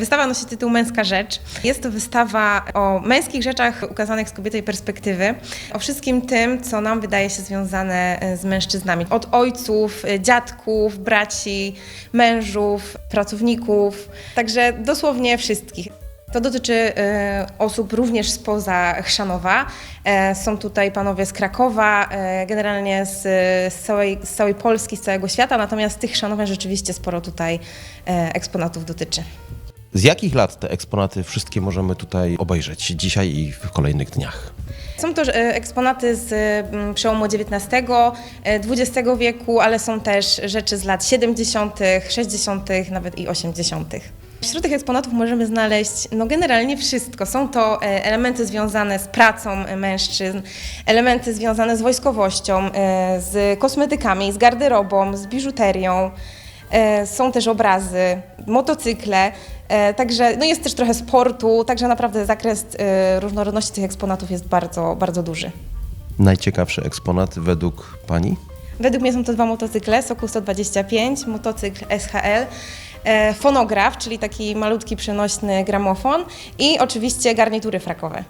Wystawa nosi tytuł Męska Rzecz. Jest to wystawa o męskich rzeczach ukazanych z kobietej perspektywy, o wszystkim tym, co nam wydaje się związane e, z mężczyznami. Od ojców, e, dziadków, braci, mężów, pracowników, także dosłownie wszystkich. To dotyczy e, osób również spoza Chrzanowa. Są tutaj panowie z Krakowa, generalnie z, z, całej, z całej Polski, z całego świata, natomiast tych Chrzanowian rzeczywiście sporo tutaj eksponatów dotyczy. Z jakich lat te eksponaty wszystkie możemy tutaj obejrzeć dzisiaj i w kolejnych dniach? Są to e, eksponaty z mm, przełomu XIX, e, XX wieku, ale są też rzeczy z lat 70., 60., nawet i 80. Wśród tych eksponatów możemy znaleźć no generalnie wszystko. Są to e, elementy związane z pracą e, mężczyzn, elementy związane z wojskowością, e, z kosmetykami, z garderobą, z biżuterią. E, Są też obrazy, motocykle, e, także no jest też trochę sportu, także naprawdę zakres e, różnorodności tych eksponatów jest bardzo, bardzo duży. Najciekawszy eksponat według Pani? Według mnie są to dwa motocykle, Sokół 125, motocykl SHL, e, fonograf, czyli taki malutki przenośny gramofon i oczywiście garnitury frakowe.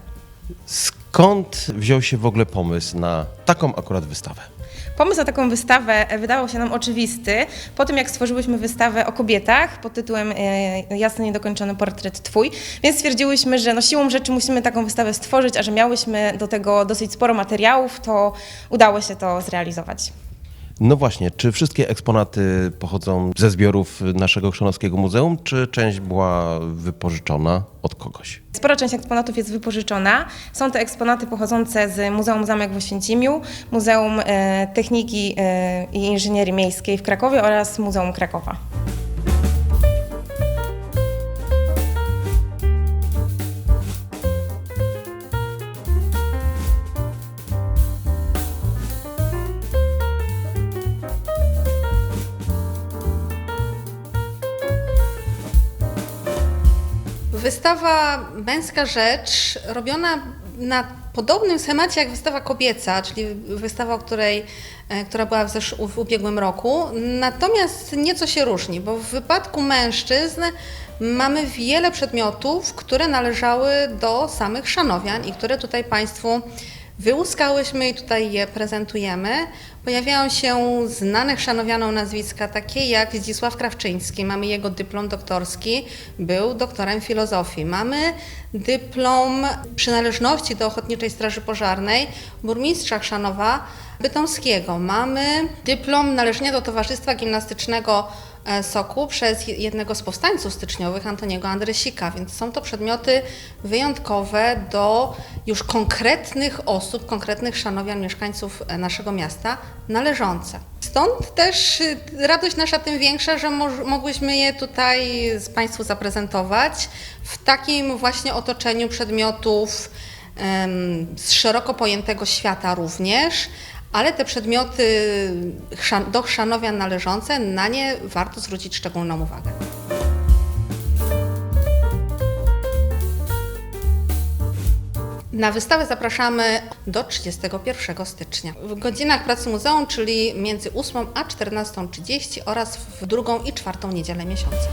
Skąd wziął się w ogóle pomysł na taką akurat wystawę? Pomysł na taką wystawę e, wydawał się nam oczywisty po tym, jak stworzyłyśmy wystawę o kobietach pod tytułem e, Jasny niedokończony portret Twój, więc stwierdziłyśmy, że no siłą rzeczy musimy taką wystawę stworzyć, a że miałyśmy do tego dosyć sporo materiałów, to udało się to zrealizować. No właśnie, czy wszystkie eksponaty pochodzą ze zbiorów naszego Chrzanowskiego Muzeum, czy część była wypożyczona od kogoś? Spora część eksponatów jest wypożyczona. Są to eksponaty pochodzące z Muzeum Zamek w Oświęcimiu, Muzeum e, Techniki e, i Inżynierii Miejskiej w Krakowie oraz Muzeum Krakowa. Wystawa Męska Rzecz robiona na podobnym schemacie jak wystawa kobieca, czyli wystawa, której, e, która była w, zesz- w ubiegłym roku. Natomiast nieco się różni, bo w wypadku mężczyzn mamy wiele przedmiotów, które należały do samych szanowian i które tutaj Państwu wyłuskałyśmy i tutaj je prezentujemy. Pojawiają się znane chrzanowianom nazwiska, takie jak Zdzisław Krawczyński. Mamy jego dyplom doktorski, był doktorem filozofii. Mamy dyplom przynależności do Ochotniczej Straży Pożarnej burmistrza Chrzanowa Bytomskiego. Mamy dyplom należenia do Towarzystwa Gimnastycznego Soku przez jednego z powstańców styczniowych, Antoniego Andresika, więc są to przedmioty wyjątkowe do już konkretnych osób, konkretnych szanowian mieszkańców e, naszego miasta należące. Stąd też y, radość nasza tym większa, że mogłyśmy je tutaj z Państwu zaprezentować w takim właśnie otoczeniu przedmiotów z szeroko pojętego świata również, ale te przedmioty do chrzanowian należące, na nie warto zwrócić szczególną uwagę. Na wystawę zapraszamy do 31 stycznia. W godzinach pracy muzeum, czyli między 8 a 14.30 oraz w drugą i czwartą niedzielę miesiąca.